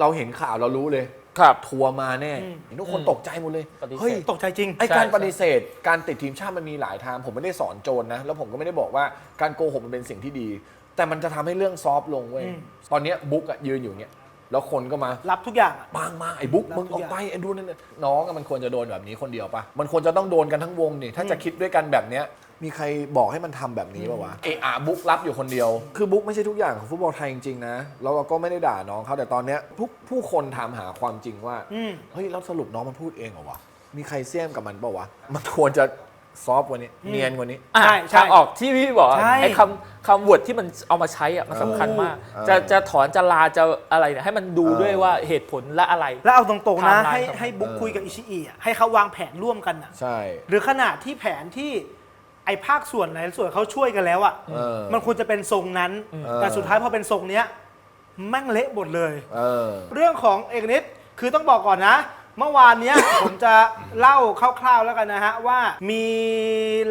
เราเห็นข่าวเรารู้เลย ครับ ทัวร์มาแน่อืมเห็นทุกคนอืมตกใจหมดเลย ปฏิเสธ เฮ้ย ตกใจจริง ไอใช่การใช่ปฏิเสธ การติดทีมชาติมันมีหลายทาง ผมไม่ได้สอนโจรนะ แล้วผมก็ไม่ได้บอกว่าการโกหกมันเป็นสิ่งที่ดี แต่มันจะทำให้เรื่องซอฟต์ลงเว้ย อืม ตอนเนี้ยบุ๊กอะยืนอยู่เนี้ย แล้วคนก็มา รับทุกอย่างอะบางมาไอ้บุ๊กรับมึงทุอกอกอย่าง ไปไอ้ดูนั่นน่ะน้องอะมันควรจะโดนแบบนี้คนเดียวปะมันควรจะต้องโดนกันทั้งวงนี่ถ้าจะคิดด้วยกันแบบเนี้ย มีใครบอกให้มันทำแบบนี้ปะวะ เอะอะบุ๊กรับอยู่คนเดียว คือบุ๊กไม่ใช่ทุกอย่างของฟุตบอลไทยจริงๆนะแล้วเราก็ไม่ได้ด่าน้องเขาแต่ตอนเนี้ยผู้ผู้คนถามหาความจริงว่าอืม เฮ้ยแล้วสรุปน้องมันพูดเองเหรอวะมีใครเสี่ยมกับมันเปล่าวะมันควรจะซอฟต์กว่านี้อืมเนียนกว่านี้อะใช่ใช่ทางออกที่พี่บอกอะใช่ ไอ้คำคำวดที่มันเอามาใช้อะมันสำคัญมาก เออ จะจะถอนจะลาจะอะไรเนี่ยให้มันดูเออด้วยว่าเหตุผลและอะไร แล้วเอาตรงๆนะ ไทม์ไลน์ให้ครับ ให้บุ๊กเออ คุยกับอิชิอิอะให้เขาวางแผนร่วมกันอะใช่ หรือขนาดที่แผนที่ ไอ้ภาคส่วนหลายส่วนเขาช่วยกันแล้วอะเออ มันควรจะเป็นทรงนั้นเออแต่สุดท้ายพอเป็นทรงเนี้ยแม่งเละหมดเลย เออ เรื่องของเอกนิดคือต้องบอกก่อนนะ เมื่อวานเนี้ย ผมจะเล่าคร่าวๆแล้วกันนะฮะ ว่ามี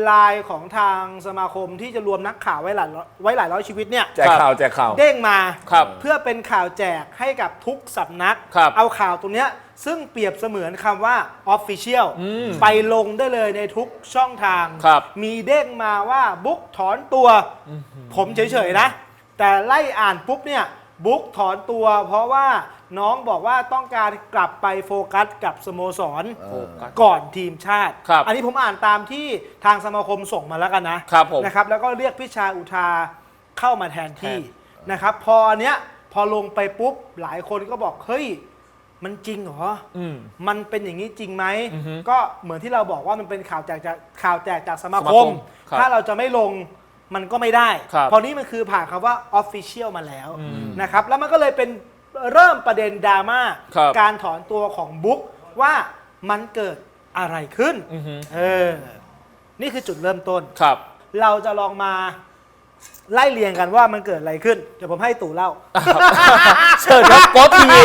ไลน์ของทางสมาคมที่จะรวมนักข่าวไว้หลายร้อยไว้หลายร้อยชีวิตเนี่ย แจกข่าวแจกข่าว เด้งมาครับเพื่อเป็นข่าวแจกให้กับทุกสำนัก ครับเอาข่าวตรงเนี้ยซึ่งเปรียบเสมือนคำว่า Official อืมไปลงได้เลยในทุกช่องทาง ครับ มีเด้งมาว่าบุ๊กถอนตัว ผมเฉยๆนะ แต่ไล่อ่านปุ๊บเนี่ย บุ๊กถอนตัวเพราะว่า น้องบอกว่าต้องการกลับไปโฟกัสกับสโมสรเอโฟอกัส ก่อนทีมชาติ ครับอันนี้ผมอ่านตามที่ทางสมาคมส่งมาแล้วกันนะครับผมนะครับ แล้วก็เรียกพิชาอุทาเข้ามาแทนที่แทนะครับ พออันเนี้ยพอลงไปปุ๊บหลายคนก็บอกเฮ้ยมันจริงเหรออืมมันเป็นอย่างนี้จริงไหมอือฮึก็เหมือนที่เราบอกว่ามันเป็นข่าวแจกจากข่าวแจกจากสมาสมาคคมมครับถ้าเราจะไม่ลงมันก็ไม่ได้ ครับ เพราะนี้มันคือผ่านคำว่า Official มาแล้วอืมนะครับ แล้วมันก็เลยเป็น เริ่มประเด็นดราม่าครับ การถอนตัวของบุ๊กว่ามันเกิดอะไรขึ้นอือฮึเออนี่คือจุดเริ่มต้น ครับ เราจะลองมาไล่เรียงกันว่ามันเกิดอะไรขึ้น เดี๋ยวผมให้ตู่เล่า เชิญครับโป๊ทีวี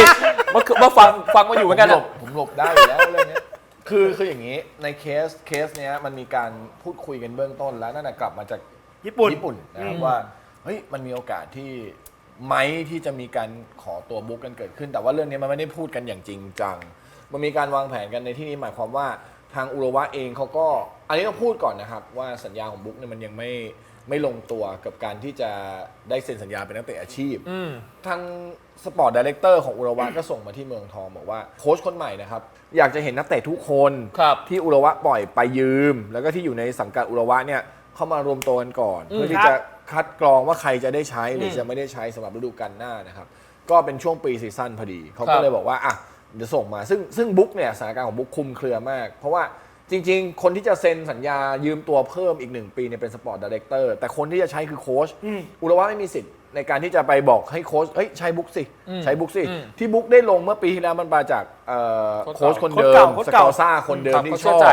มาคือมาฟังฟังมาอยู่เหมือนกันผมหลอะ บผมหลบได้อยู่แล้วเรื่องเนี้ยคือคืออย่างนี้ในเคสเคสเนี้ยมันมีการพูดคุยกันเบื้องต้นแล้วนั่นนะกลับมาจากญี่ปุ่น ญี่ปุ่นนะครับอืมว่าเฮ้ยมันมีโอกาสที่ ไหมที่จะมีการขอตัวบุ๊กกันเกิดขึ้น แต่ว่าเรื่องนี้มันไม่ได้พูดกันอย่างจริงจัง มันมีการวางแผนกันในที่นี้หมายความว่าทางอุระวะเองเขาก็ อันนี้ต้องพูดก่อนนะครับ ว่าสัญญาของบุ๊กเนี่ยมันยังไม่ไม่ลงตัวกับการที่จะได้เซ็นสัญญาเป็นนักเตะอาชีพอืมทางสปอร์ตดีเลกเตอร์ของอุระวะก็ส่งมาที่เมืองทองบอกว่าโค้ชคนใหม่นะครับ อยากจะเห็นนักเตะทุกคนครับที่อุระวะปล่อยไปยืม แล้วก็ที่อยู่ในสังกัดอุระวะเนี่ยเข้ามารวมตัวกันก่อนอืมเพื่อที่ครับจะ คัดกรองว่าใครจะได้ใช้หรืออมจะไม่ได้ใช้สำหรับฤดูกาลหน้านะครับ ก็เป็นช่วงปีซีซั่นพอดี เขาครัก็บเลยบอกว่าอะเดี๋ยวส่งมา ซึ่งซึ่งบุ๊กเนี่ยสถานการณ์ของบุ๊กคุมเครือมาก เพราะว่าจริง ๆ คนที่จะเซ็นสัญญายืมตัวเพิ่มอีกหนึ่งปีเนี่ยเป็นสปอร์ตดีเลกเตอร์แต่คนที่จะใช้คือโค้ชอืมอุระวะไม่มีสิทธิ์ ในการที่จะไปบอกให้โค้ชเฮ้ยใช้บุ๊กสิอืมใช้บุ๊กสิอืมที่บุ๊กได้ลงเมื่อปีที่แล้วมันมาจากเอ่อโค้โค้ชชเก่าคนเดิโค้ชเก่ามโค้ชสเก่า กอซ่าคนเดิมครับที่เขาชเชื่ออบใจ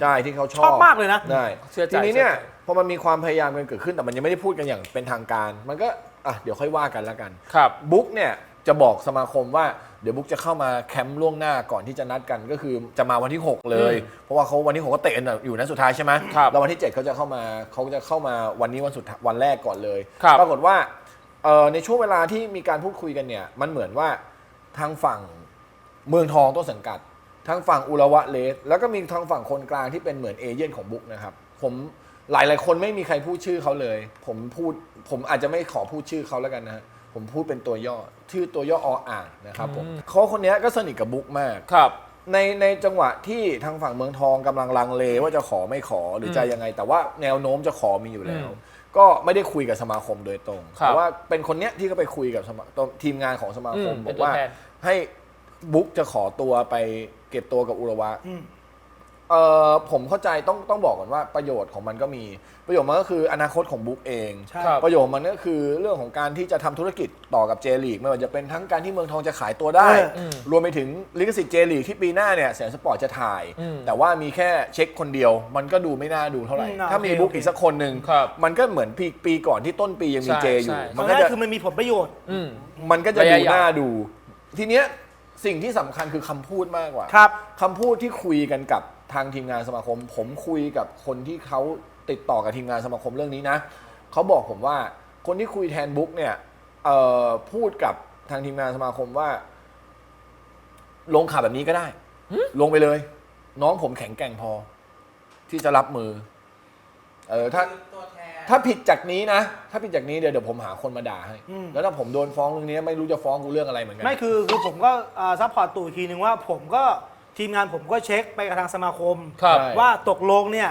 ใช่ที่เขาชชออบบมากเลยนะ ได้เชื่อใจทีนี้เนี่ยเชื่อใจพอมันมีความพยายามกันเกิดขึ้นแต่มันยังไม่ได้พูดกันอย่างเป็นทางการ มันก็อะเดี๋ยวค่อยว่ากันแล้วกันครับ บุ๊กเนี่ยจะบอกสมาคมว่าเดี๋ยวบุ๊กจะเข้ามาแคมป์ล่วงหน้าก่อนที่จะนัดกันก็คือจะมาวันที่6เลย เพราะว่าเขาวันที่6ก็เตะกันอยู่นัดสุดท้ายใช่ไหมครับแล้ววันที่7เขาจะเข้ามาเขาจะเข้ามาวันนี้วันสุดท้ายวันแรกก่อนเลยครับ ปรากฏว่า เอ่อในช่วงเวลาที่มีการพูดคุยกันเนี่ย มันเหมือนว่าทางฝั่งเมืองทองต้นสังกัด ทางฝั่งอุระวะเลส แล้วก็มีทางฝั่งคนกลางที่เป็นเหมือนเอเย่นของบุ๊กนะครับ ผมหลายหลายๆคนไม่มีใครพูดชื่อเขาเลย ผมพูดผมอาจจะไม่ขอพูดชื่อเขาแล้วกันนะฮะผมพูดเป็นตัวย่อ ชื่อตัวย่อออ่างนะครับผมอืมเขาคนเนี้ยก็สนิทกับบุ๊กมาก ครับ ในในจังหวะที่ทางฝั่งเมืองทองกำลังลังเลว่าจะขอไม่ขอหรือจะยังไง แต่ว่าแนวโน้มจะขอมีอยู่แล้ว อืม ก็ไม่ได้คุยกับสมาคมโดยตรงครับแต่ว่าเป็นคนเนี้ยที่ก็ไปคุยกับสมาทีมงานของสมาคมอืมบเป็อนกตัวว่า แทน ให้บุ๊กจะขอตัวไปเก็บตัวกับอุระวะอืม เอ่อผมเข้าใจต้องต้องบอกก่อนว่าประโยชน์ของมันก็มี ประโยชน์มันก็คืออนาคตของบุ๊กเอง ใช่ครับ ประโยชน์มันก็คือเรื่องของการที่จะทำธุรกิจต่อกับเจลีกไม่ว่าจะเป็นทั้งการที่เมืองทองจะขายตัวได้ เอออืมรวมไปถึงลิขสิทธิ์เจลีกที่ปีหน้าเนี่ยแสนสปอร์ตจะถ่าย อืมแต่ว่ามีแค่เช็คคนเดียว มันก็ดูไม่น่าดูเท่าไหร่ อืมถ้ามีโอเคบุ๊กโอเคอีกสักคนหนึ่งครับมันก็เหมือนปีปีก่อนที่ต้นปียังมีใช่เจอยู่ ใช่ตมัอนนก็นั้นจะ คือมันมีผลประโยชน์ อืม มันก็จะระดูยะยาว น่าดู ทีเนี้ยสิ่งที่สำคัญคือคำพูดมากกว่าครับ คำพูดที่คุยกันกับ ทางทีมงานสมาคม ผมคุยกับคนที่เขาติดต่อกับทีมงานสมาคมเรื่องนี้นะเขาบอกผมว่าคนที่คุยแทนบุ๊กเนี่ยเอ่อพูดกับทางทีมงานสมาคมว่า ลงข่าวแบบนี้ก็ได้ ลงไปเลย น้องผมแข็งแกร่งพอ ที่จะรับมือ เออถ้าตัวแทนถ้าผิดจากนี้นะ ถ้าผิดจากนี้เดี๋ยวเดี๋ยวผมหาคนมาด่าให้อืมแล้วถ้าผมโดนฟ้องเรื่องนี้ไม่รู้จะฟ้องกูเรื่องอะไรเหมือนกัไม่คือคือผมก็ซัพพอร์ตตู่อีกทีนึงว่า ผมก็ ทีมงานผมก็เช็คไปกับทางสมาคม ครับใช่ว่าตกลงเนี่ย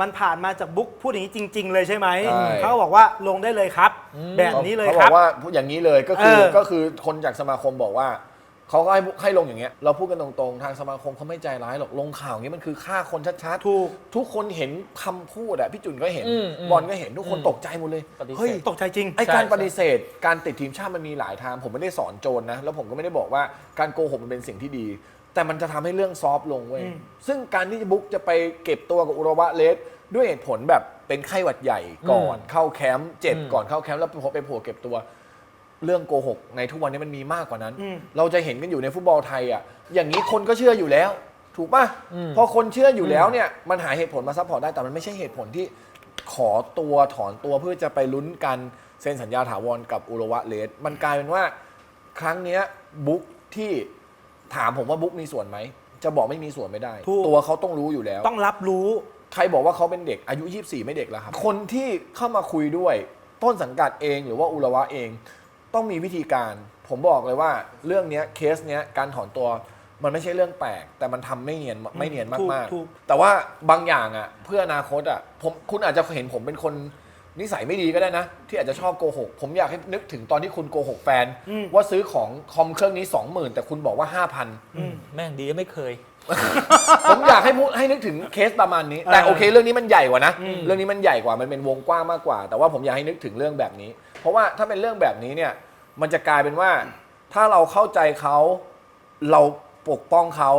มันผ่านมาจากบุ๊กพูดอย่างนี้จริง ๆ เลยใช่ไหมใช่ เขาก็บอกว่าลงได้เลยครับ แบบนี้เลยเขาคบรัอบกว่าพูดอย่างนี้เลยก็คือเออ ก็คือคนจากสมาคมบอกว่าเขาก็ให้ให้ลงอย่างเงี้ยเราพูดกันตรงๆ ทางสมาคมเขาไม่ใจร้ายหรอกลงข่าวอย่างนี้มันคือฆ่าคนชัดๆถูกทุกคนเห็นคำพูดอะพี่จุนก็เห็นอืมอืมบอลก็เห็นทุกคนอืมตกใจหมดเลยปฏิเสธ เฮ้ย ตกใจจริง ไอใช่การใช่ ปฏิเสธการติดทีมชาติมันมีหลายทางผมไม่ได้สอนโจรนะ แล้วผมก็ไม่ได้บอกว่าการโกหกมันเป็นสิ่งที่ดี แต่มันจะทำให้เรื่องซอฟต์ลงเว้ย อืม ซึ่งการที่บุ๊กจะไปเก็บตัวกับอุระวะเลสด้วยเหตุผลแบบเป็นไข้หวัดใหญ่ก่อนเข้าแคมป์เจ็บอืม ก่อนเข้าแคมป์แล้วพอไปโผล่เก็บตัว เรื่องโกหกในทุกวันนี้มันมีมากกว่านั้น อืม เราจะเห็นกันอยู่ในฟุตบอลไทยอะ อย่างนี้คนก็เชื่ออยู่แล้ว ถูกป่ะอืมพอคนเชื่ออยู่แล้วเนี่ย มันหาเหตุผลมาซัพพอร์ตได้ แต่มันไม่ใช่เหตุผลที่ขอตัวถอนตัวเพื่อจะไปลุ้นกันเซ็นสัญญาถาวรกับอุรวะเลส มันกลายเป็นว่า ครั้งเนี้ยบุ๊กที่ ถามผมว่าบุ๊กมีส่วนไหม จะบอกไม่มีส่วนไม่ได้ ถูก ตัวเขาต้องรู้อยู่แล้ว ต้องรับรู้ ใครบอกว่าเขาเป็นเด็กอายุ 24 ไม่เด็กแล้วครับ คนที่เข้ามาคุยด้วย ต้นสังกัดเองหรือว่าอุระวะเอง ต้องมีวิธีการ ผมบอกเลยว่าเรื่องเนี้ยเคสเนี้ยการถอนตัวมันไม่ใช่เรื่องแปลก แต่มันทำไม่เนียนไม่เนียนถูกมากถูก ๆ แต่ว่าบางอย่างอะเพื่ออนาคตอะผมคุณอาจจะเห็นผมเป็นคน นิสัยไม่ดีก็ได้นะ ที่อาจจะชอบโกหก ผมอยากให้นึกถึงตอนที่คุณโกหกแฟน อืม ว่าซื้อของคอมเครื่องนี้ 20,000 แต่คุณบอกว่า 5,000 อืมแม่งดีไม่เคย ผมอยากให้พูดให้นึกถึงเคสประมาณนี้ แต่เออ โอเคเรื่องนี้มันใหญ่กว่านะอืมเรื่องนี้มันใหญ่กว่ามันเป็นวงกว้างมากกว่า แต่ว่าผมอยากให้นึกถึงเรื่องแบบนี้ เพราะว่าถ้าเป็นเรื่องแบบนี้เนี่ยมันจะกลายเป็นว่าถ้าเราเข้าใจเขาเราปกป้องเขา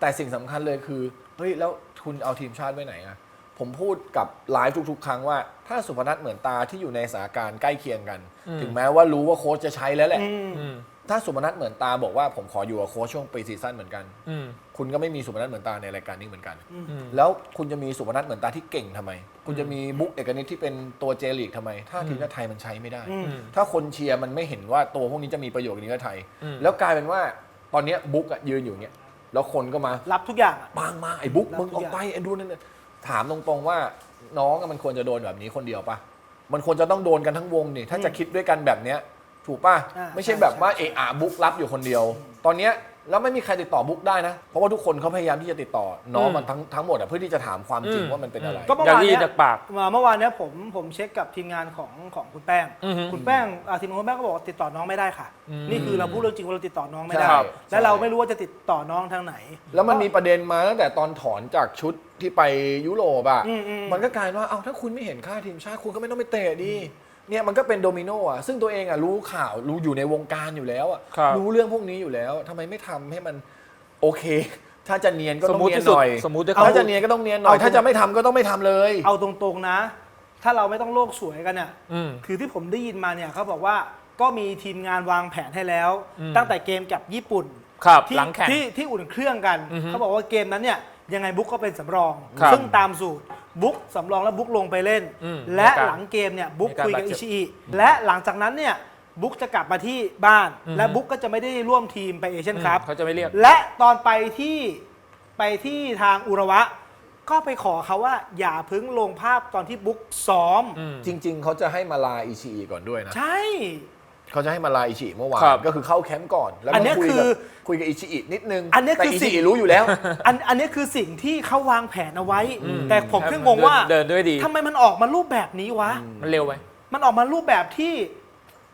แต่สิ่งสำคัญเลยคือเฮ้ยแล้วคุณเอาทีมชาติไว้ไหนอะ ผมพูดกับไลฟ์ทุก ๆ ครั้งว่า ถ้าสุพนัทเหมือนตาที่อยู่ในสถานการณ์ใกล้เคียงกันอืมถึงแม้ว่ารู้ว่าโค้ชจะใช้แล้วแหละอืมอืม ถ้าสุพนัทเหมือนตาบอกว่าผมขออยู่กับโค้ชช่วงปีซีซั่นเหมือนกัน อืม คุณก็ไม่มีสุพนัทเหมือนตาในรายการนี้เหมือนกันอืมแล้วคุณจะมีสุพนัทเหมือนตาที่เก่งทำไม คุณจะมีบุ๊กเอกนิตที่เป็นตัวเจลีกทำไม ถ้าทีมชาติไทยมันใช้ไม่ได้อืมอืมถ้าคนเชียร์มันไม่เห็นว่าตัวพวกนี้จะมีประโยชน์กับทีมชาติไทย อืม แล้วกลายเป็นว่าตอนเนี้ยบุ๊กอะยืนอยู่เนี้ยแล้วคนก็มา รับทุกอย่างอะ บางมาไอ้บุ๊กรับมึงทุอกอกอย่างไปไอ้ดูนั่นน่ะ ถามตรงๆว่าน้องอะมันควรจะโดนแบบนี้คนเดียวปะมันควรจะต้องโดนกันทั้งวงนี่ถ้าจะคิดด้วยกันแบบเนี้ย ถูกป่ะ อ่าไม่ใช่ใช่แบบว่าใช่ เอะอะบุ๊กรับอยู่คนเดียว ตอนเนี้ย แล้วไม่มีใครติดต่อบุ๊กได้นะ เพราะว่าทุกคนเขาพยายามที่จะติดต่อน้องอืมมันทั้งทั้งหมดอะเพื่อที่จะถามความจริงอืม ว่ามันเป็นอะไร ก็เมื่อายนอาวได้ยิเนี้นยจากปากมาเมื่อวานเนี้ยผมผมเช็คกับทีมงานของของคุณแป้ง อือฮึคุณแป้งอ่าทีมงานคุณแป้งก็บอกว่าติดต่อน้องไม่ได้ค่ะ อืมนี่คือเราพูดเรื่องจริงว่าเราติดต่อน้องไม่ได้ ใช่ และเราใช่ไม่รู้ว่าจะติดต่อน้องทางไหน แล้วมันมีประเด็นมาตั้งแต่ตอนถอนจากชุดที่ไปยุโรปอะอืมอืม มันก็กลายว่าเอ้าถ้าคุณไม่เห็นค่าทีมชาติคุณก็ไม่ต้องไปเตะดี เนี่ยมันก็เป็นโดมิโนอะซึ่งตัวเองอะรู้ข่าวรู้อยู่ในวงการอยู่แล้วอะครับ รู้เรื่องพวกนี้อยู่แล้วทำไมไม่ทำให้มันโอเค ถ้าจะเนียนก็สต้มองมุติเนียนที่สุหดน่อยสมมุติที่ถ้าเขาจะเนียนก็ต้องเนียนหน่อย เอา ถ้าจะไม่ทำก็ต้องไม่ทำเลย เอาตรงๆนะ ถ้าเราไม่ต้องโลกสวยกันเนี่ย อืม คือที่ผมได้ยินมาเนี่ยเขาบอกว่าก็มีทีมงานวางแผนให้แล้ว อืม ตั้งแต่เกมกับญี่ปุ่นครับ ที่หลังแข่ง ที่ที่อุ่นเครื่องกัน อือฮึเขาบอกว่าเกมนั้นเนี่ยยังไงบุ๊กก็เป็นสำรอง ครับ ซึ่งตามสูตร บุ๊กสำรองแล้วบุ๊กลงไปเล่น อืมและในการหลังเกมเนี่ยบุ๊กในการคุยกับบาดอิเจ็บชิอิและหลังจากนั้นเนี่ยบุ๊กจะกลับมาที่บ้าน อือฮึและบุ๊กก็จะไม่ได้ร่วมทีมไปเอเชียนคัพ เขาจะไม่เรียก และตอนไปที่ไปที่ทางอุระวะ ก็ไปขอเขาว่าอย่าเพึ่งลงภาพตอนที่บุ๊กซ้อมอืมจริง ๆ เขาจะให้มาลาอิชิอิก่อนด้วยนะ ใช่ เขาจะให้มาลาอิชิอิเมื่อวานครับก็คือเข้าแคมป์ก่อน แล้วอันก็เนี้ยคุยคืกับอคุยกับอิชิอินิดนึงอันเนี้ยแต่คืออิสิ่ชิง อิรู้อยู่แล้ว อันอันนี้คือสิ่งที่เขาวางแผนเอาไว้อืมแต่ผมแค่งงว่าเดินด้วยดี ทำไมมันออกมารูปแบบนี้วะ มันเร็วไป มันออกมารูปแบบที่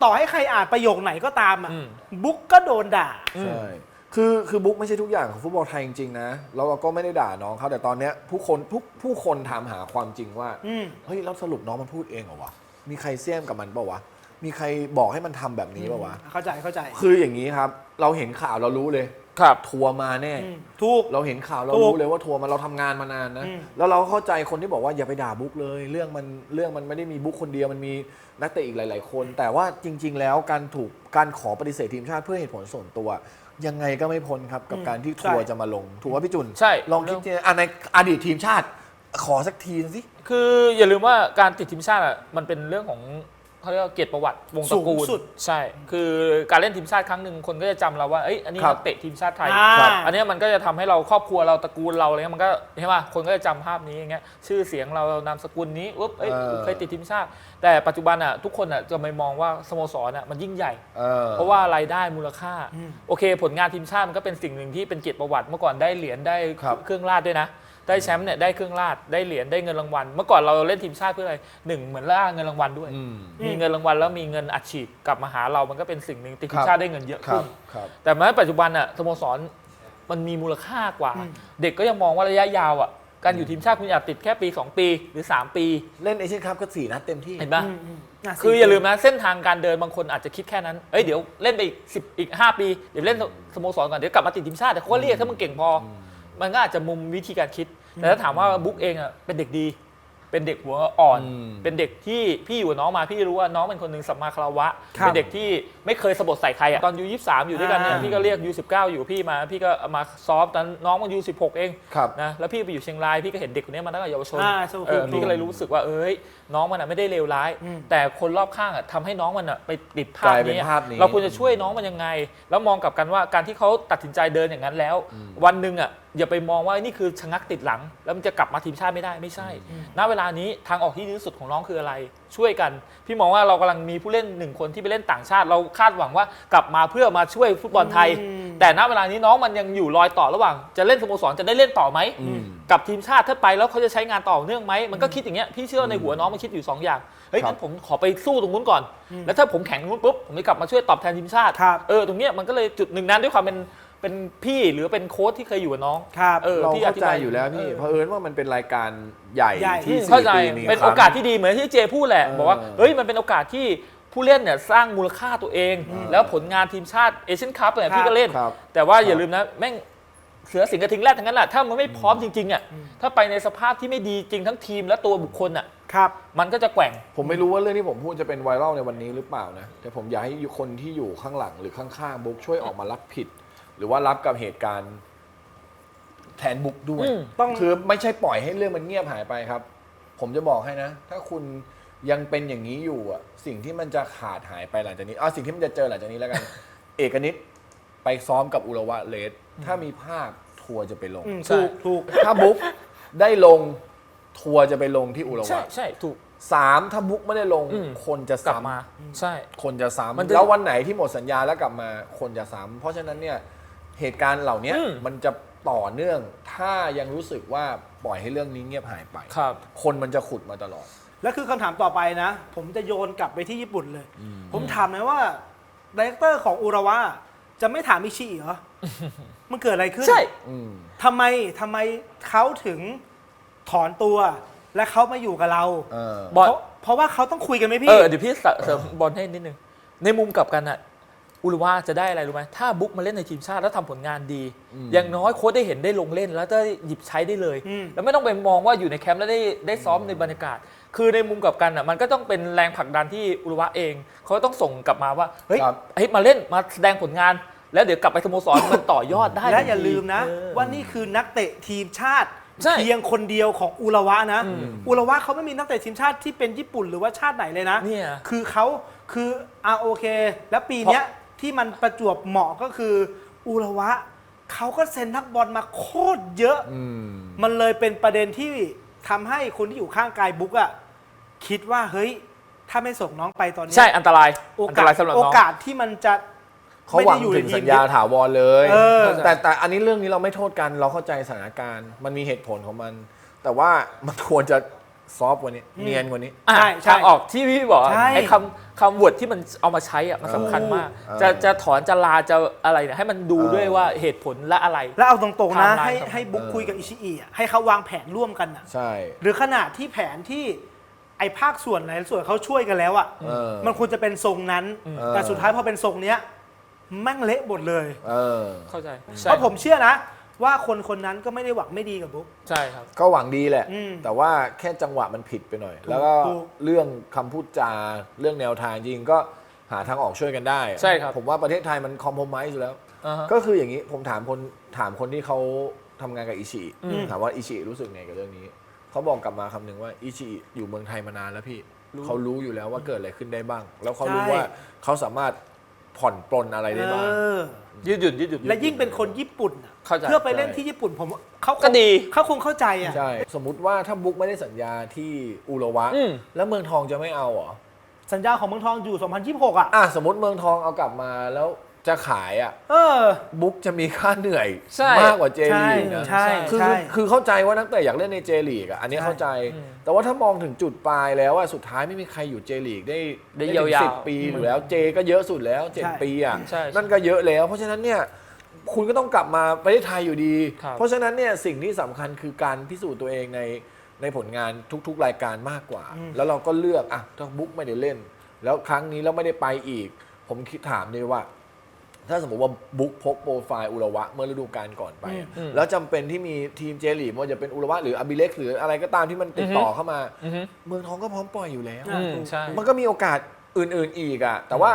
ต่อให้ใครอ่านประโยคไหนก็ตามอะอืม บุ๊กก็โดนด่าอืมใช่ คือคือบุ๊กไม่ใช่ทุกอย่างของฟุตบอลไทยจริงๆนะแล้วเราก็ไม่ได้ด่าน้องเขาแต่ตอนเนี้ยผู้คนผู้ผู้คนถามหาความจริงว่า อืม เฮ้ยแล้วสรุปน้องมันพูดเองเหรอวะ มีใครเสี่ยมกับมันเปล่าวะ มีใครบอกให้มันทำแบบนี้เปล่าวะ เข้าใจเข้าใจคืออย่างนี้ครับ เราเห็นข่าวเรารู้เลย ครับ ทัวร์มาแน่อืมถูก เราเห็นข่าวเราถูกรู้เลยว่าทัวร์มาเราทำงานมานานนะ อืม แล้วเราเข้าใจคนที่บอกว่าอย่าไปด่าบุ๊กเลย เรื่องมันเรื่องมันไม่ได้มีบุ๊กคนเดียวมันมีนักเตะอีกหลาย ๆ คน แต่ว่าจริง ๆ แล้วการถูกการขอปฏิเสธทีมชาติเพื่อเหตุผลส่วนตัว ยังไงก็ไม่พ้นครับกับการที่ทัวร์จะมาลงถูกว่าพี่จุนใช่ ลองคิดเจอะในอดีตทีมชาติ ขอสักทีสิ คืออย่าลืมว่าการติดทีมชาติอะมันเป็นเรื่องของ เขาเรียกว่าเกียรติประวัติวงตสูระงกูลสุดใช่ คือการเล่นทีมชาติครั้งหนึ่งคนก็จะจำเราว่าเอ้ยอันนี้ครับนักเตะทีมชาติไทยอ่าครับอันเนี้ยมันก็จะทำให้เราครอบครัวเราตระกูลเราอะไรเงี้ยมันก็ใช่ป่ะคนก็จะจำภาพนี้อย่างเงี้ยชื่อเสียงเรานามสกุลนี้อุ๊บเอ้ยเออ เคยติดทีมชาติ แต่ปัจจุบันอะทุกคนอะจะไม่มองว่าสโมสรอะมันยิ่งใหญ่ เออ เพราะว่ารายได้มูลค่า อืม โอเค ผลงานทีมชาติมันก็เป็นสิ่งหนึ่งที่เป็นเกียรติประวัติเมื่อก่อนได้เหรียญได้ครับ เครื่องราชด้วยนะ ได้แชมป์เนี่ยได้เครื่องราชได้เหรียญได้เงินรางวัล เมื่อก่อนเราเล่นทีมชาติเพื่ออะไรหนึ่งเหมือนล่าเงินรางวัลด้วย อืม มีเงินรางวัลแล้วมีเงินอัดฉีดกลับมาหาเรามันก็เป็นสิ่งหนึ่งติดทีครัมบชาติได้เงินเยอะครัขึ้บน ครับ แต่มาปัจจุบันอะสโมสรมันมีมูลค่ากว่าอืมเด็กก็ยังมองว่าระยะยาวอะการอยู่ทีมชาติคุณอยากติดแค่ปี 2 ปีหรือ 3 ปีเล่นเอเชียนคัพก็สี่นัดเต็มที่ เห็นปะอืมอืมน่คืออย่าลืมนะนะเส้นทางการเดินบางคนอาจจะคิดแค่นั้นเอ้ยเดี๋ยวเล่นไปอีกสิบอีกห้าปี เดี๋ยวเล่นสโมสรก่อนเดี๋ยวกลับมาติดทีมชาติแต่เขาก็เรียกถ้ามึงเก่งพออ มันก็อาจจะมุมวิธีการคิด แต่ถ้าถามว่าบุ๊กเองอะเป็นเด็กดี เป็นเด็กหัวอ่อน อืมเป็นเด็กที่พี่อยู่กับน้องมาพี่รู้ว่าน้องเป็นคนหนึ่งสัมมาคารวะ ครับเป็นเด็กที่ไม่เคยสะบดใส่ใครอะตอนยูยี่สามอยู่ด้วยกันเนี่ยอ่า พี่ก็เรียกยูสิบเก้าอยู่พี่มา พี่ก็เอามาซ้อมตอนน้องมันยูสิบหกเองครับ นะแล้วพี่ไปอยู่เชียงรายพี่ก็เห็นเด็กคนนี้มาตั้งแต่เยาวชน อ่าถูกเออถูกพี่ก็เลยรู้สึกว่าเอ้ยน้องมันอะไม่ได้เลวร้าย อืม แต่คนรอบข้างอะทำให้น้องมันอะไปติดภาพกลายเป็นนี้ภาพนี้เราควรจะช่วยน้องมันยังไง แล้วมองกลับกันว่าการที่เขาตัดสินใจเดินอย่างนั้นแล้ว วันหนึ่งอะ อย่าไปมองว่านี่คือชะงักติดหลัง แล้วมันจะกลับมาทีมชาติไม่ได้ไม่ใช่ ณ เวลานี้ทางออกที่ดีที่สุดของน้องคืออะไร ช่วยกัน พี่มองว่าเรากำลังมีผู้เล่นหนึ่งคนที่ไปเล่นต่างชาติ เราคาดหวังว่ากลับมาเพื่อมาช่วยฟุตบอลไทยอืมแต่ณเวลานี้น้องมันยังอยู่รอยต่อระหว่าง จะเล่นสโมสรจะได้เล่นต่อไหมอืมกับทีมชาติถ้าไปแล้วเขาจะใช้งานต่อเนื่องไหมมันก็คิดอย่างเงี้ยพี่เชื่อว่าในหัวน้องมันคิดอยู่สองอย่างเฮ้ยครับงั้นผมขอไปสู้ตรงนู้นก่อน แล้วถ้าผมแข่งตรงนู้นปุ๊บผมจะกลับมาช่วยตอบแทนทีมชาติครับเออตรงเนี้ยมันก็เลยจุดหนึ่งนั้นด้วยความเป็น เป็นพี่หรือเป็นโค้ชที่เคยอยู่กับน้อง ครับเออ เราที่เข้าธิใจบายอยู่แล้วพี่เออเพราะเอิญว่ามันเป็นรายการใหญ่ใหญ่ ที่เข้าสี่ใจปีมีเป็นครั้งโอกาสที่ดีเหมือนที่เจพูดแหละ เออบอกว่าเฮ้ยมันเป็นโอกาสที่ผู้เล่นเนี่ยสร้างมูลค่าตัวเอง แล้วผลงานทีมชาติเอเชียนคัพเนี่ยพี่ก็เล่น ครับแต่ว่าอย่าลืมนะ แม่งเสือสิงห์กระทิงแรดทั้งนั้นแหละถ้ามันไม่พร้อมจริงๆอะถ้าไปในสภาพที่ไม่ดีจริงทั้งทีมและตัวบุคคลอะครับ มันก็จะแกว่ง ผมไม่รู้ว่าเรื่องที่ผมพูดจะเป็นไวรัลในวันนี้หรือเปล่านะ แต่ผมอยากให้คนที่อยู่ข้างหลังหรือข้างๆบุ๊กช่วยออกมารับผิด หรือว่ารับกับเหตุการณ์แทนบุ๊กด้วย อืมต้องคือไม่ใช่ปล่อยให้เรื่องมันเงียบหายไปครับ ผมจะบอกให้นะ ถ้าคุณยังเป็นอย่างนี้อยู่อะสิ่งที่มันจะขาดหายไปหลังจากนี้อะสิ่งที่มันจะเจอหลังจากนี้แล้วกัน เอกนิตไปซ้อมกับอุระวะเลสถ้ามีภาพทัวร์จะไปลง อืมใช่ถูกถูกถ้าบุ๊กได้ลงทัวร์จะไปลงที่อุระใช่วะใช่ถูก สามถ้าบุ๊กไม่ได้ลง อืม คนจะกลับซ้ำ มา ใช่ คนจะซ้มันำจะ แล้ววันไหนที่หมดสัญญาแล้วกลับมาคนจะซ้ำเพราะฉะนั้นเนี่ย เหตุการณ์เหล่านี้อืม มันจะต่อเนื่อง ถ้ายังรู้สึกว่าปล่อยให้เรื่องนี้เงียบหายไป ครับ คนมันจะขุดมาตลอด แล้วคือคำถามต่อไปนะ ผมจะโยนกลับไปที่ญี่ปุ่นเลย ผมถามหน่อยว่าดีเรคเตอร์ของอุระวะจะไม่ถามอิชิเหรอ มันเกิดอะไรขึ้นใช่ อืม ทำไมทำไมเขาถึงถอนตัว และเขามาอยู่กับเราเออ บอล เพราะเพราะว่าเขาต้องคุยกันไหมเอพี่อเดี๋ยวพี่เสริมบอลให้นิดนึงในมุมกลับกันอะ อุรุวาจะได้อะไรรู้ไหมถ้าบุ๊กมาเล่นในทีมชาติแล้วทำผลงานดีอืมอย่างน้อยโค้ชได้เห็นได้ลงเล่นแล้วได้หยิบใช้ได้เลยอืมแล้วไม่ต้องไปมองว่าอยู่ในแคมป์แล้วได้ได้ซ้อมในบรรยากาศ คือในมุมกลับกันอะมันก็ต้องเป็นแรงผลักดันที่อุรุวะเอง เขาต้องส่งกลับมาว่าเฮ้ยครับ เฮ้ยมาเล่นมาแสดงผลงาน แล้วเดี๋ยวกลับไปสโมสร มันต่อยอดได้และอย่าลืมนะเออว่านี่คือนักเตะทีมชาติ ใช่ เพียงคนเดียวของอุระวะนะอืมอุระวะเขาไม่มีนักเตะทีมชาติที่เป็นญี่ปุ่นหรือว่าชาติไหนเลยนะ เนี่ย คือเขาคืออาโอเค แล้วปีเนี้ย ที่มันประจวบเหมาะก็คืออุระวะเขาก็เซ็นนักบอลมาโคตรเยอะ อืม มันเลยเป็นประเด็นที่ทำให้คนที่อยู่ข้างกายบุ๊กอะคิดว่าเฮ้ย ถ้าไม่ส่งน้องไปตอนเนี้ยใช่อันตรายโออันตกาสรายสำหรับโอน้องกาสที่มันจะ เขาหวังถึงสัญญาถาวรเลยเออ แต่แต่อันนี้เรื่องนี้เราไม่โทษกันเราเข้าใจสถานการณ์ มันมีเหตุผลของมัน แต่ว่ามันควรจะ ซอฟต์กว่านี้ เนียนกว่านี้อะใช่ใช่ทางออกที่พี่บอกอะใช่ ไอ้คำคำวดที่มันเอามาใช้อะมันสำคัญมาก เออ จะจะถอนจะลาจะอะไรเนี่ยให้มันดูเออด้วยว่าเหตุผลและอะไร แล้วเอาตรงๆนะ ไทม์ไลน์ให้ครับ ให้บุ๊กเออคุยกับอิชิอิอะให้เขาวางแผนร่วมกันอะใช่ หรือขนาดที่แผนที่ไอ้ภาคส่วนหลายส่วนเขาช่วยกันแล้วอะเออมันควรจะเป็นทรงนั้น เออ แต่สุดท้ายพอเป็นทรงเนี้ยแม่งเละหมดเลย เออ เข้าใจเพราะผมเชื่อนะ ว่าคนคนนั้นก็ไม่ได้หวังไม่ดีกับบุ๊ก ใช่ครับ ก็หวังดีแหละ อืมแต่ว่าแค่จังหวะมันผิดไปหน่อยถูกแล้วก็ถูกเรื่องคำพูดจาเรื่องแนวทางจริงก็หาทางออกช่วยกันได้ใช่ครับ ผมว่าประเทศไทยมันคอมโพมไมซ์อยู่แล้ว อ่าฮะ ก็คืออย่างนี้ผมถามคนถามคนที่เขาทำงานกับอิชิอืม ถามว่าอิชิรู้สึกไงกับเรื่องนี้เขาบอกกลับมาคำหนึ่งว่าอิชิอยู่เมืองไทยมานานแล้วพี่รู้เขารู้อยู่แล้วว่าเกิดอะไรขึ้นได้บ้าง แล้วเขาใช่รู้ว่าเขาสามารถ ผ่อนปลนอะไรได้บ้างเออ ยืดหยุ่นยืดหยุ่นและยิ่งเป็นคนญี่ปุ่นอะเข้าใจเพื่อไปเล่นใช่ที่ญี่ปุ่นผมว่าเขาคงก็ดี เขาคงเข้าใจอะ ใช่ สมมุติว่าถ้าบุ๊กไม่ได้สัญญาที่อุระวะ อืม แล้วเมืองทองจะไม่เอาเหรอสัญญาของเมืองทองอยู่ 2026 อะ อะสมมติเมืองทองเอากลับมาแล้ว จะขายอะเออ บุ๊กจะมีค่าเหนื่อยใช่ มากกว่าเจลีกนะใช่คือใช่คือคือเข้าใจว่านักเตะอยากเล่นในเจลีกอะอันนี้ใช่เข้าใจอืมแต่ว่าถ้ามองถึงจุดปลายแล้วอะสุดท้ายไม่มีใครอยู่เจลีกได้ได้ถึงยาวๆสิบปีอยู่แล้วเจก็เยอะสุดแล้วเจ็ดใช่ ปีอะใช่นั่นก็เยอะแล้ว เพราะฉะนั้นเนี่ยคุณก็ต้องกลับมาประเทศไทยอยู่ดี ครับ เพราะฉะนั้นเนี่ยสิ่งที่สำคัญคือการพิสูจน์ตัวเองในในผลงานทุกๆรายการมากกว่าอืมแล้วเราก็เลือกอะถ้าบุ๊กไม่ได้เล่น แล้วครั้งนี้เราไม่ได้ไปอีก ผมคิดถามเลยว่า ถ้าสมมติว่าบุ๊กพกโปรไฟล์อุระวะเมื่อฤดูกาลก่อนไปอะอืมแล้วจำเป็นที่มีทีมเจลีกไมันจะเป็นอุระวะหรืออาบิเล็กหรืออะไรก็ตามที่มันติดต่อเข้ามาอือฮึเมืองทองก็พร้อมปล่อยอยู่แล้ว อืมใช่ มันก็มีโอกาสอื่น ๆอีกอะแต่ว่า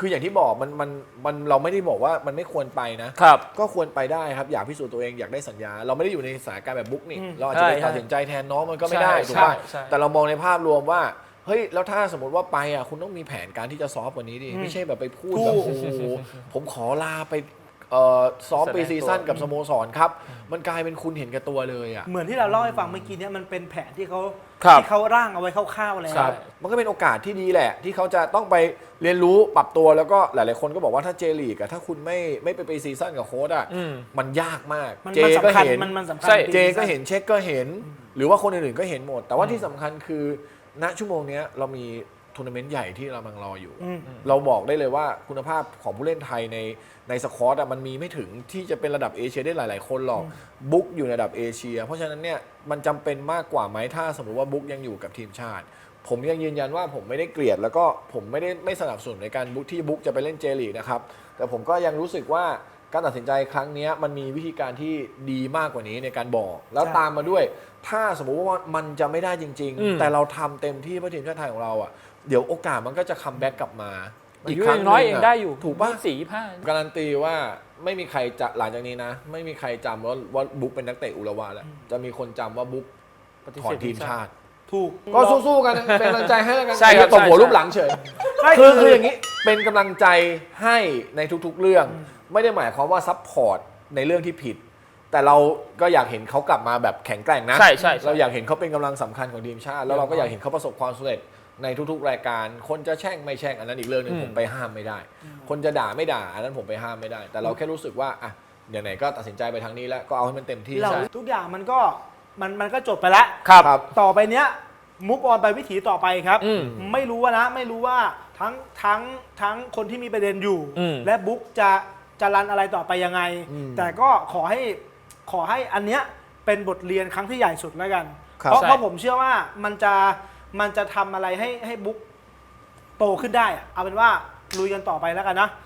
คืออย่างที่บอกมันมันมันเราไม่ได้บอกว่ามันไม่ควรไปนะ ครับ ก็ควรไปได้ครับ อยากพิสูจน์ตัวเองอยากได้สัญญา เราไม่ได้อยู่ในสถานการณ์แบบบุ๊กนี่อืมเราอาจจะไปใช่ตัดสินใจแทนน้องมันก็ไม่ได้ใช่ถูกป่ะใช่ใช่ แต่เรามองในภาพรวมว่า เฮ้ยแล้วถ้าสมมติว่าไปอะคุณต้องมีแผนการที่จะซอฟต์กว่านี้ดิอืมไม่ใช่แบบไปพูดถูแบบกโอ้โหผมขอลาไปเอ่อซ้อมแสดงปีซีซั่นตัวกับสโมสรครับ มันกลายเป็นคุณเห็นแกับตัวเลยอะ เหมือนที่เราเล่าให้ฟังเมื่อกี้เนี่ยมันเป็นแผนที่เขาครับที่เขาร่างเอาไว้คร่าวๆแล้วครับ มันก็เป็นโอกาสที่ดีแหละ ที่เขาจะต้องไปเรียนรู้ปรับตัวแล้วก็หลายๆคนก็บอกว่าถ้าเจลีกอะถ้าคุณไม่ไม่ไปไปซีซั่นกับโค้ดอะอืมมันยากมากมันเจมันก็สำคัญเห็นมันมันสำคัญใช่ปีเจนี้ก็เห็นเช็คก็เห็น หรือว่าคนอื่นๆก็เห็นหมด แต่ว่าที่สำคัญคือ ณชั่วโมงเนี้ยเรามีทัวร์นาเมนต์ใหญ่ที่เรากำลังรออยู่ อืม เราบอกได้เลยว่าคุณภาพของผู้เล่นไทยในในสควอตอะมันมีไม่ถึงที่จะเป็นระดับเอเชียได้หลาย ๆ คนหรอกบุ๊กอยู่ในระดับเอเชีย เพราะฉะนั้นเนี่ยมันจำเป็นมากกว่าไหมถ้าสมมติว่าบุ๊กยังอยู่กับทีมชาติ ผมยังยืนยันว่าผมไม่ได้เกลียด แล้วก็ผมไม่ได้ไม่สนับสนุนในการบุ๊กที่บุ๊กจะไปเล่นเจลีกนะครับแต่ผมก็ยังรู้สึกว่าการตัดสินใจครั้งเนี้ยมันมีวิธีการที่ดีมากกว่านี้ในการบอก แล้วใช่ ตามมาด้วย ถ้าสมมุติว่ามันจะไม่ได้จริง อืม ๆ แต่เราทำเต็มที่เพื่อทีมชาติไทยของเราอะเดี๋ยวโอกาสมันก็จะคัมแบ็กกลับมาอีกคครั้รั้งงน้อยหเองนึ่ะได้อยู่ถูกป่ะ สี่ห้าการันตีว่าไม่มีใครจะหลังจากนี้นะ ไม่มีใครจำว่าว่าบุ๊กเป็นนักเตะอุระวาแล้วจะมีคนจำว่าบุ๊กปฏิถอเสนธทีมชาติ ถูก ก็สู้ๆกันนะเป็นกำลังใจให้แล้วกันใช่ครับอย่าตบหัวใช่ รูปหลังเฉยไม่คือคืออย่างนี้เป็นกำลังใจให้ในทุกๆเรื่อง ไม่ได้หมายความว่าซัพพอร์ตในเรื่องที่ผิด แต่เราก็อยากเห็นเขากลับมาแบบแข็งแกร่งนะใช่ใช่ใช่ เราอยากเห็นเขาเป็นกำลังสำคัญของทีมชาติ แล้วเราก็อยากเห็นเขาประสบความสำเร็จในทุกๆ รายการ คนจะแช่งไม่แช่งอันนั้นอีกเรื่องหนึงอืมผมไปห้ามไม่ได้ คนจะด่าไม่ด่าอันนั้นผมไปห้ามไม่ได้ แต่เราแค่รู้สึกว่าอะไหนๆก็ตัดสินใจไปทางนี้แล้วก็เอาให้มันเต็มที่เราใช่ทุกอย่างมันก็มันมันก็จบไปแล้ว ครับ ครับ ต่อไปเนี้ยมุกออนไปวิถีต่อไปครับ อืมไม่รู้ว่านะไม่รู้ว่าทั้งทั้งทั้งคนที่มีประเด็นอยู่ อืมและบุ๊กจะจะรันอะไรต่อไปยังไงอืมแต่ก็ขอให้ ขอให้อันเนี้ยเป็นบทเรียนครั้งที่ใหญ่สุดแล้วกัน ครับ เพราะใช่ เพราะผมเชื่อว่ามันจะมันจะทำอะไรให้ให้บุ๊กโตขึ้นได้อะเอาเป็นว่าลุยกันต่อไปแล้วกันนะ